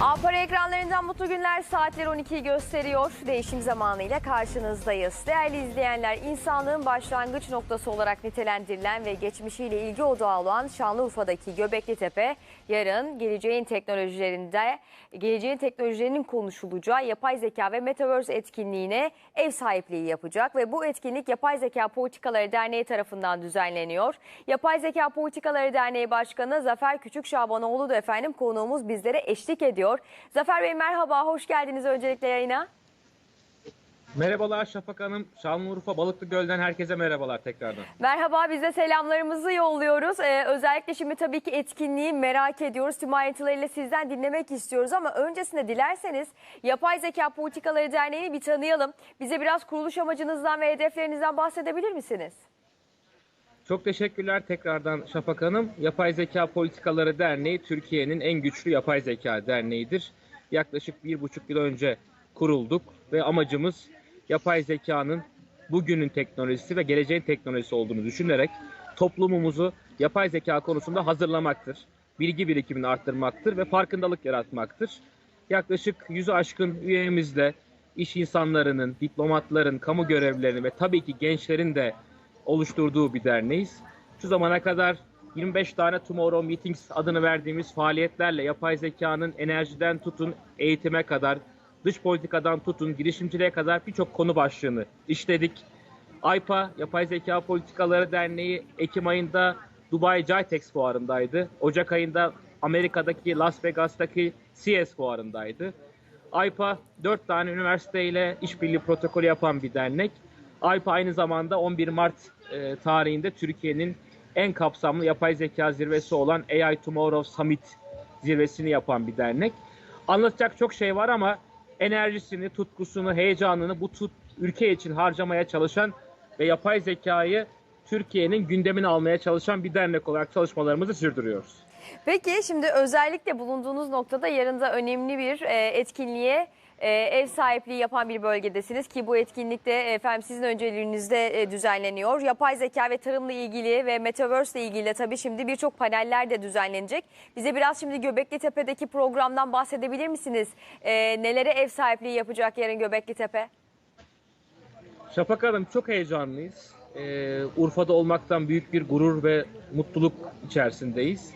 Apara ekranlarından mutlu günler saatler 12'yi gösteriyor. Değişim zamanıyla karşınızdayız. Değerli izleyenler, insanlığın başlangıç noktası olarak nitelendirilen ve geçmişiyle ilgi odağı olan Şanlıurfa'daki Göbekli Tepe, yarın geleceğin teknolojilerinde, geleceğin teknolojilerinin konuşulacağı yapay zeka ve metaverse etkinliğine ev sahipliği yapacak ve bu etkinlik Yapay Zeka Politikaları Derneği tarafından düzenleniyor. Yapay Zeka Politikaları Derneği Başkanı Zafer Küçük Şabanoğlu da efendim konuğumuz bizlere eşlik ediyor. Zafer Bey merhaba, hoş geldiniz öncelikle yayına. Merhabalar Şafak Hanım. Şanlıurfa Balıklı Göl'den herkese merhabalar tekrardan. Merhaba, biz de selamlarımızı yolluyoruz. Ee, özellikle şimdi tabii ki etkinliği merak ediyoruz. Tüm ayrıntılarıyla sizden dinlemek istiyoruz ama öncesinde dilerseniz Yapay Zeka Politikaları Derneği'ni bir tanıyalım. Bize biraz kuruluş amacınızdan ve hedeflerinizden bahsedebilir misiniz? Çok teşekkürler tekrardan Şafak Hanım. Yapay Zeka Politikaları Derneği Türkiye'nin en güçlü yapay zeka derneğidir. Yaklaşık bir buçuk yıl önce kurulduk ve amacımız yapay zekanın bugünün teknolojisi ve geleceğin teknolojisi olduğunu düşünerek toplumumuzu yapay zeka konusunda hazırlamaktır. Bilgi birikimini arttırmaktır ve farkındalık yaratmaktır. Yaklaşık yüzü aşkın üyemizle iş insanlarının, diplomatların, kamu görevlilerinin ve tabii ki gençlerin de oluşturduğu bir derneğiz. Şu zamana kadar 25 tane Tomorrow Meetings adını verdiğimiz faaliyetlerle yapay zekanın enerjiden tutun eğitime kadar, dış politikadan tutun girişimciliğe kadar birçok konu başlığını işledik. AYPA, Yapay Zeka Politikaları Derneği Ekim ayında Dubai JITEX fuarındaydı. Ocak ayında Amerika'daki Las Vegas'taki CES fuarındaydı. AYPA 4 tane üniversiteyle işbirliği protokolü yapan bir dernek. AYPA aynı zamanda 11 Mart e, tarihinde Türkiye'nin en kapsamlı yapay zeka zirvesi olan AI Tomorrow Summit zirvesini yapan bir dernek. Anlatacak çok şey var ama enerjisini, tutkusunu, heyecanını bu tut, ülke için harcamaya çalışan ve yapay zekayı Türkiye'nin gündemine almaya çalışan bir dernek olarak çalışmalarımızı sürdürüyoruz. Peki şimdi özellikle bulunduğunuz noktada yarın da önemli bir e, etkinliğe e, ev sahipliği yapan bir bölgedesiniz ki bu etkinlikte efendim sizin önceliğinizde e, düzenleniyor. Yapay zeka ve tarımla ilgili ve metaverse ile ilgili de tabii şimdi birçok paneller de düzenlenecek. Bize biraz şimdi Göbekli Tepe'deki programdan bahsedebilir misiniz? E, nelere ev sahipliği yapacak yarın Göbekli Tepe? Şafak Hanım çok heyecanlıyız. Ee, Urfa'da olmaktan büyük bir gurur ve mutluluk içerisindeyiz.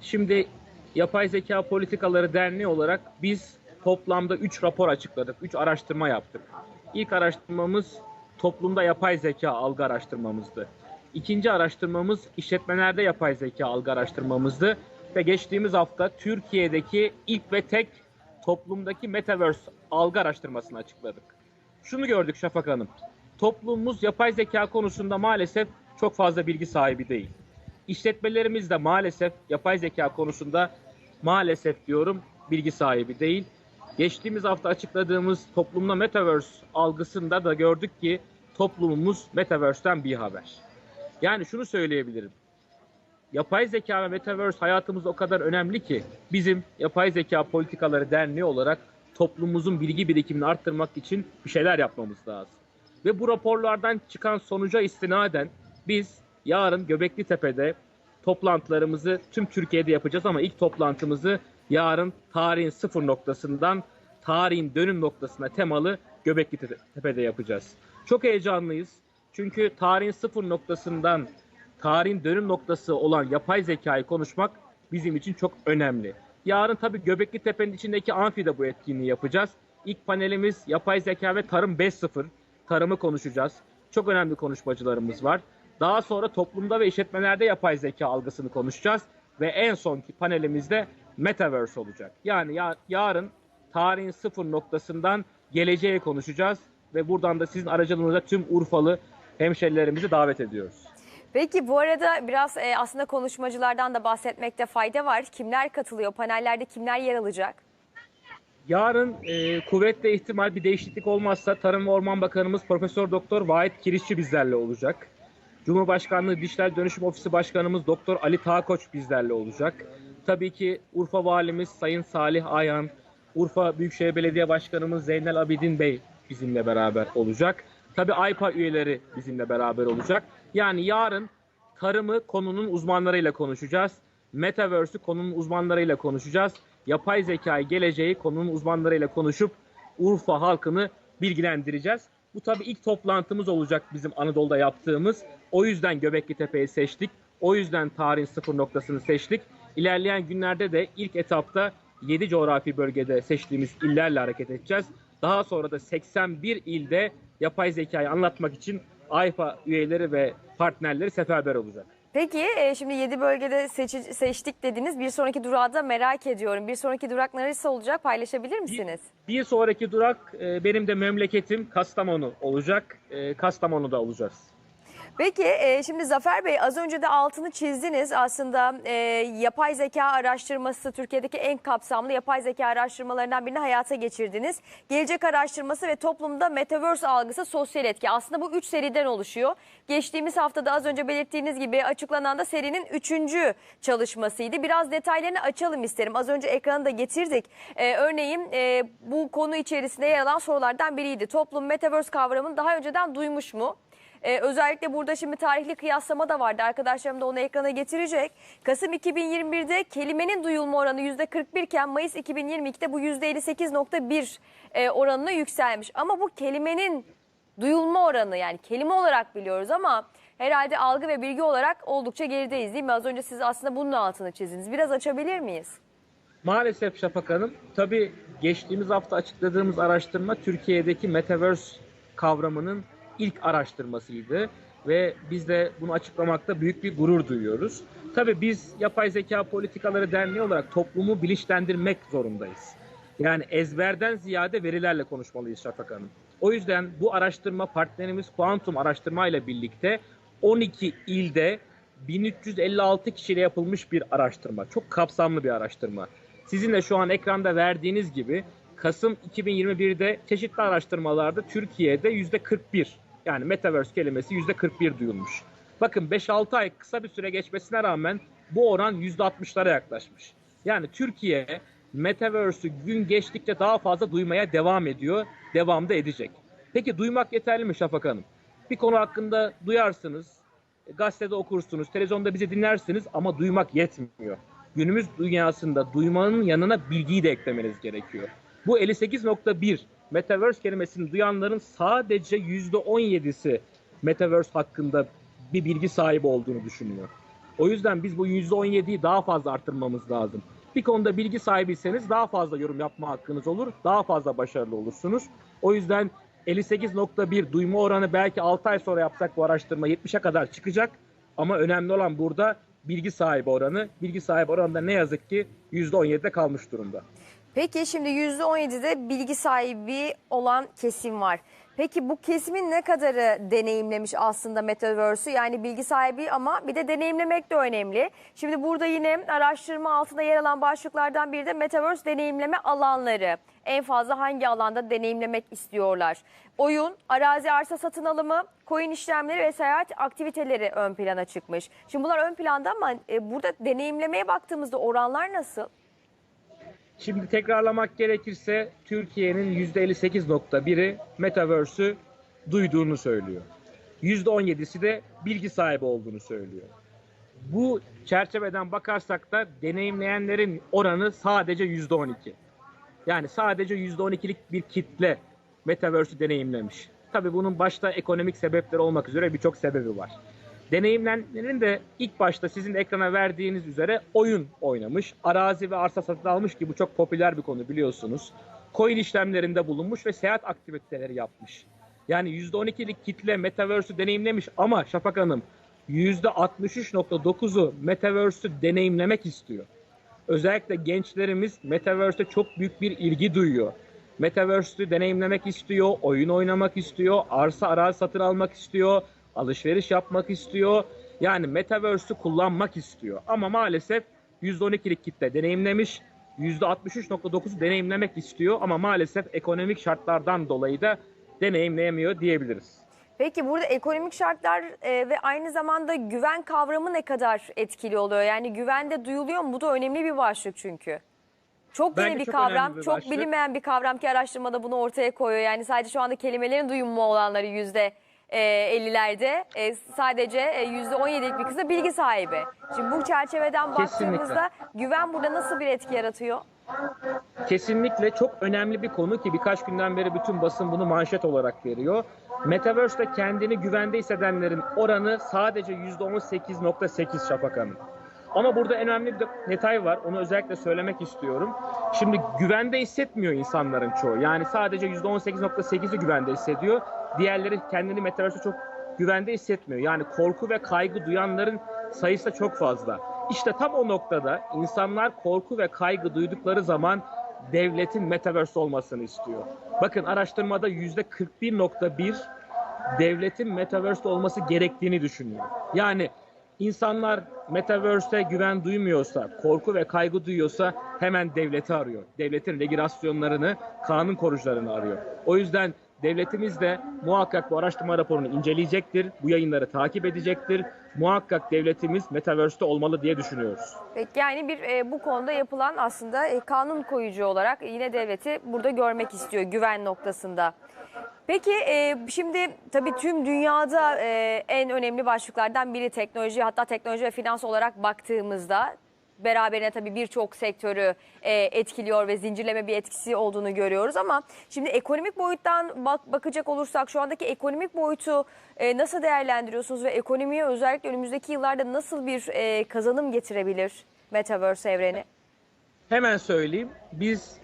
Şimdi Yapay Zeka Politikaları Derneği olarak biz toplamda 3 rapor açıkladık, 3 araştırma yaptık. İlk araştırmamız toplumda yapay zeka algı araştırmamızdı. İkinci araştırmamız işletmelerde yapay zeka algı araştırmamızdı. Ve geçtiğimiz hafta Türkiye'deki ilk ve tek toplumdaki Metaverse algı araştırmasını açıkladık. Şunu gördük Şafak Hanım. Toplumumuz yapay zeka konusunda maalesef çok fazla bilgi sahibi değil. İşletmelerimiz de maalesef yapay zeka konusunda maalesef diyorum bilgi sahibi değil. Geçtiğimiz hafta açıkladığımız toplumda metaverse algısında da gördük ki toplumumuz metaverse'ten bir haber. Yani şunu söyleyebilirim. Yapay zeka ve metaverse hayatımızda o kadar önemli ki bizim Yapay Zeka Politikaları Derneği olarak toplumumuzun bilgi birikimini arttırmak için bir şeyler yapmamız lazım. Ve bu raporlardan çıkan sonuca istinaden biz yarın Göbekli Tepe'de toplantılarımızı tüm Türkiye'de yapacağız ama ilk toplantımızı yarın tarihin sıfır noktasından tarihin dönüm noktasına temalı Göbekli Tepe'de yapacağız. Çok heyecanlıyız. Çünkü tarihin sıfır noktasından tarihin dönüm noktası olan yapay zekayı konuşmak bizim için çok önemli. Yarın tabii Göbekli Tepe'nin içindeki amfide bu etkinliği yapacağız. İlk panelimiz yapay zeka ve tarım 5.0. Tarımı konuşacağız. Çok önemli konuşmacılarımız var. Daha sonra toplumda ve işletmelerde yapay zeka algısını konuşacağız. Ve en sonki panelimizde Metaverse olacak. Yani ya, yarın tarihin sıfır noktasından geleceğe konuşacağız. Ve buradan da sizin aracılığınızla tüm Urfalı hemşerilerimizi davet ediyoruz. Peki bu arada biraz e, aslında konuşmacılardan da bahsetmekte fayda var. Kimler katılıyor? Panellerde kimler yer alacak? Yarın e, kuvvetle ihtimal bir değişiklik olmazsa Tarım ve Orman Bakanımız Profesör Doktor Vahit Kirişçi bizlerle olacak. Cumhurbaşkanlığı Dijital Dönüşüm Ofisi Başkanımız Doktor Ali Tağkoç bizlerle olacak. Tabii ki Urfa Valimiz Sayın Salih Ayhan, Urfa Büyükşehir Belediye Başkanımız Zeynel Abidin Bey bizimle beraber olacak. Tabii AYPA üyeleri bizimle beraber olacak. Yani yarın tarımı konunun uzmanlarıyla konuşacağız. Metaverse'ü konunun uzmanlarıyla konuşacağız. Yapay zekayı, geleceği konunun uzmanlarıyla konuşup Urfa halkını bilgilendireceğiz. Bu tabii ilk toplantımız olacak bizim Anadolu'da yaptığımız. O yüzden Göbekli Tepe'yi seçtik. O yüzden tarihin sıfır noktasını seçtik. İlerleyen günlerde de ilk etapta 7 coğrafi bölgede seçtiğimiz illerle hareket edeceğiz. Daha sonra da 81 ilde yapay zekayı anlatmak için AYFA üyeleri ve partnerleri seferber olacak. Peki e, şimdi 7 bölgede seçi- seçtik dediniz. Bir sonraki durağı da merak ediyorum. Bir sonraki durak neresi olacak paylaşabilir misiniz? Bir sonraki durak e, benim de memleketim Kastamonu olacak. E, Kastamonu'da olacağız. Peki e, şimdi Zafer Bey az önce de altını çizdiniz. Aslında e, yapay zeka araştırması Türkiye'deki en kapsamlı yapay zeka araştırmalarından birini hayata geçirdiniz. Gelecek araştırması ve toplumda metaverse algısı sosyal etki. Aslında bu üç seriden oluşuyor. Geçtiğimiz haftada az önce belirttiğiniz gibi açıklanan da serinin üçüncü çalışmasıydı. Biraz detaylarını açalım isterim. Az önce ekrana da getirdik. E, örneğin e, bu konu içerisinde yer alan sorulardan biriydi. Toplum metaverse kavramını daha önceden duymuş mu? Ee, özellikle burada şimdi tarihli kıyaslama da vardı. Arkadaşlarım da onu ekrana getirecek. Kasım 2021'de kelimenin duyulma oranı %41 iken Mayıs 2022'de bu %58.1 e, oranına yükselmiş. Ama bu kelimenin duyulma oranı yani kelime olarak biliyoruz ama herhalde algı ve bilgi olarak oldukça gerideyiz değil mi? Az önce siz aslında bunun altını çizdiniz. Biraz açabilir miyiz? Maalesef Şafak Hanım, tabii geçtiğimiz hafta açıkladığımız araştırma Türkiye'deki Metaverse kavramının ilk araştırmasıydı ve biz de bunu açıklamakta büyük bir gurur duyuyoruz. Tabii biz Yapay Zeka Politikaları Derneği olarak toplumu bilinçlendirmek zorundayız. Yani ezberden ziyade verilerle konuşmalıyız Şafak Hanım. O yüzden bu araştırma partnerimiz Kuantum Araştırma ile birlikte 12 ilde 1356 kişiyle yapılmış bir araştırma. Çok kapsamlı bir araştırma. Sizin de şu an ekranda verdiğiniz gibi Kasım 2021'de çeşitli araştırmalarda Türkiye'de %41 yani Metaverse kelimesi %41 duyulmuş. Bakın 5-6 ay kısa bir süre geçmesine rağmen bu oran %60'lara yaklaşmış. Yani Türkiye Metaverse'ü gün geçtikçe daha fazla duymaya devam ediyor, devam da edecek. Peki duymak yeterli mi Şafak Hanım? Bir konu hakkında duyarsınız, gazetede okursunuz, televizyonda bizi dinlersiniz ama duymak yetmiyor. Günümüz dünyasında duymanın yanına bilgiyi de eklemeniz gerekiyor. Bu 58.1 Metaverse kelimesini duyanların sadece %17'si Metaverse hakkında bir bilgi sahibi olduğunu düşünüyor. O yüzden biz bu %17'yi daha fazla arttırmamız lazım. Bir konuda bilgi sahibiyseniz daha fazla yorum yapma hakkınız olur, daha fazla başarılı olursunuz. O yüzden 58.1 duyma oranı belki 6 ay sonra yapsak bu araştırma 70'e kadar çıkacak. Ama önemli olan burada bilgi sahibi oranı. Bilgi sahibi oranında ne yazık ki %17'de kalmış durumda. Peki şimdi %17'de bilgi sahibi olan kesim var. Peki bu kesimin ne kadarı deneyimlemiş aslında Metaverse'ü? Yani bilgi sahibi ama bir de deneyimlemek de önemli. Şimdi burada yine araştırma altında yer alan başlıklardan biri de Metaverse deneyimleme alanları. En fazla hangi alanda deneyimlemek istiyorlar? Oyun, arazi arsa satın alımı, coin işlemleri ve seyahat aktiviteleri ön plana çıkmış. Şimdi bunlar ön planda ama e, burada deneyimlemeye baktığımızda oranlar nasıl? Şimdi tekrarlamak gerekirse Türkiye'nin %58.1'i Metaverse'ü duyduğunu söylüyor. %17'si de bilgi sahibi olduğunu söylüyor. Bu çerçeveden bakarsak da deneyimleyenlerin oranı sadece %12. Yani sadece %12'lik bir kitle Metaverse'ü deneyimlemiş. Tabii bunun başta ekonomik sebepleri olmak üzere birçok sebebi var. Deneyimlenenlerin de ilk başta sizin ekrana verdiğiniz üzere oyun oynamış. Arazi ve arsa satın almış ki bu çok popüler bir konu biliyorsunuz. Coin işlemlerinde bulunmuş ve seyahat aktiviteleri yapmış. Yani %12'lik kitle Metaverse'ü deneyimlemiş ama Şafak Hanım %63.9'u Metaverse'ü deneyimlemek istiyor. Özellikle gençlerimiz Metaverse'e çok büyük bir ilgi duyuyor. Metaverse'ü deneyimlemek istiyor, oyun oynamak istiyor, arsa arazi satın almak istiyor, alışveriş yapmak istiyor. Yani Metaverse'ü kullanmak istiyor. Ama maalesef %12'lik kitle deneyimlemiş, %63.9'u deneyimlemek istiyor ama maalesef ekonomik şartlardan dolayı da deneyimleyemiyor diyebiliriz. Peki burada ekonomik şartlar e, ve aynı zamanda güven kavramı ne kadar etkili oluyor? Yani güvende duyuluyor mu? Bu da önemli bir başlık çünkü. Çok yeni Bence bir çok kavram, bir çok başlık. bilinmeyen bir kavram ki araştırmada bunu ortaya koyuyor. Yani sadece şu anda kelimelerin duyumlu olanları yüzde e, 50'lerde e, sadece e, %17'lik bir kız da bilgi sahibi. Şimdi bu çerçeveden Kesinlikle. baktığımızda güven burada nasıl bir etki yaratıyor? Kesinlikle çok önemli bir konu ki birkaç günden beri bütün basın bunu manşet olarak veriyor. Metaverse'de kendini güvende hissedenlerin oranı sadece %18.8 Şafak Hanım. Ama burada önemli bir detay var. Onu özellikle söylemek istiyorum. Şimdi güvende hissetmiyor insanların çoğu. Yani sadece %18.8'i güvende hissediyor. Diğerleri kendini Metaverse'de çok güvende hissetmiyor. Yani korku ve kaygı duyanların sayısı da çok fazla. İşte tam o noktada insanlar korku ve kaygı duydukları zaman devletin Metaverse olmasını istiyor. Bakın araştırmada %41.1 devletin Metaverse'de olması gerektiğini düşünüyor. Yani insanlar Metaverse'e güven duymuyorsa, korku ve kaygı duyuyorsa hemen devleti arıyor. Devletin regülasyonlarını, kanun korucularını arıyor. O yüzden devletimiz de muhakkak bu araştırma raporunu inceleyecektir, bu yayınları takip edecektir. Muhakkak devletimiz Metaverse'de olmalı diye düşünüyoruz. Peki yani bir e, bu konuda yapılan aslında e, kanun koyucu olarak yine devleti burada görmek istiyor güven noktasında. Peki e, şimdi tabii tüm dünyada e, en önemli başlıklardan biri teknoloji hatta teknoloji ve finans olarak baktığımızda beraberine tabii birçok sektörü e, etkiliyor ve zincirleme bir etkisi olduğunu görüyoruz ama şimdi ekonomik boyuttan bak, bakacak olursak şu andaki ekonomik boyutu e, nasıl değerlendiriyorsunuz ve ekonomiye özellikle önümüzdeki yıllarda nasıl bir e, kazanım getirebilir Metaverse evreni? Hemen söyleyeyim. Biz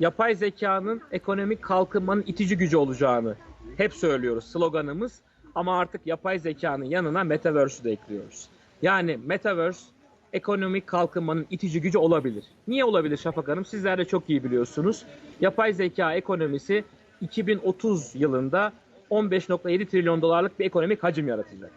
yapay zekanın ekonomik kalkınmanın itici gücü olacağını hep söylüyoruz sloganımız. Ama artık yapay zekanın yanına Metaverse'ü de ekliyoruz. Yani Metaverse ekonomik kalkınmanın itici gücü olabilir. Niye olabilir Şafak Hanım? Sizler de çok iyi biliyorsunuz. Yapay zeka ekonomisi 2030 yılında 15.7 trilyon dolarlık bir ekonomik hacim yaratacak.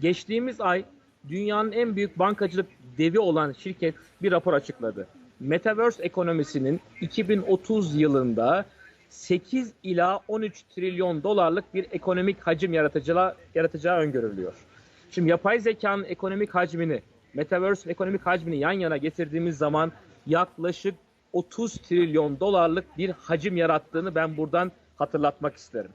Geçtiğimiz ay dünyanın en büyük bankacılık devi olan şirket bir rapor açıkladı. Metaverse ekonomisinin 2030 yılında 8 ila 13 trilyon dolarlık bir ekonomik hacim yaratacağı, yaratacağı öngörülüyor. Şimdi yapay zekanın ekonomik hacmini, Metaverse ekonomik hacmini yan yana getirdiğimiz zaman yaklaşık 30 trilyon dolarlık bir hacim yarattığını ben buradan hatırlatmak isterim.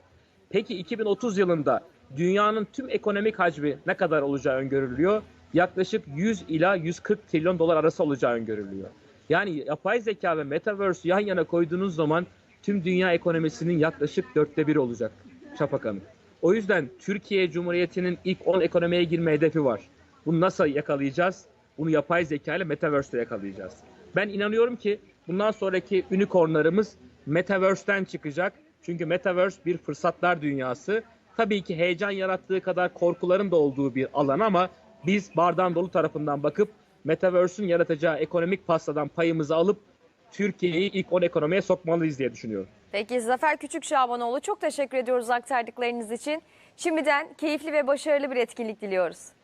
Peki 2030 yılında dünyanın tüm ekonomik hacmi ne kadar olacağı öngörülüyor? Yaklaşık 100 ila 140 trilyon dolar arası olacağı öngörülüyor. Yani yapay zeka ve metaverse yan yana koyduğunuz zaman tüm dünya ekonomisinin yaklaşık dörtte biri olacak Şafak Hanım. O yüzden Türkiye Cumhuriyeti'nin ilk 10 ekonomiye girme hedefi var. Bunu nasıl yakalayacağız? Bunu yapay zeka ile metaverse ile yakalayacağız. Ben inanıyorum ki bundan sonraki unicornlarımız metaverse'ten çıkacak. Çünkü metaverse bir fırsatlar dünyası. Tabii ki heyecan yarattığı kadar korkuların da olduğu bir alan ama biz bardağın dolu tarafından bakıp metaverse'ün yaratacağı ekonomik pastadan payımızı alıp Türkiye'yi ilk 10 ekonomiye sokmalıyız diye düşünüyorum. Peki Zafer Küçük Şabanoğlu çok teşekkür ediyoruz aktardıklarınız için. Şimdiden keyifli ve başarılı bir etkinlik diliyoruz.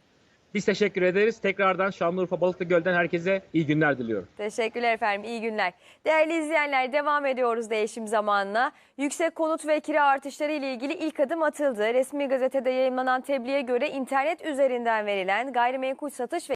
Biz teşekkür ederiz. Tekrardan Şanlıurfa Balıklı Göl'den herkese iyi günler diliyorum. Teşekkürler efendim. iyi günler. Değerli izleyenler devam ediyoruz değişim zamanına. Yüksek konut ve kira artışları ile ilgili ilk adım atıldı. Resmi gazetede yayınlanan tebliğe göre internet üzerinden verilen gayrimenkul satış ve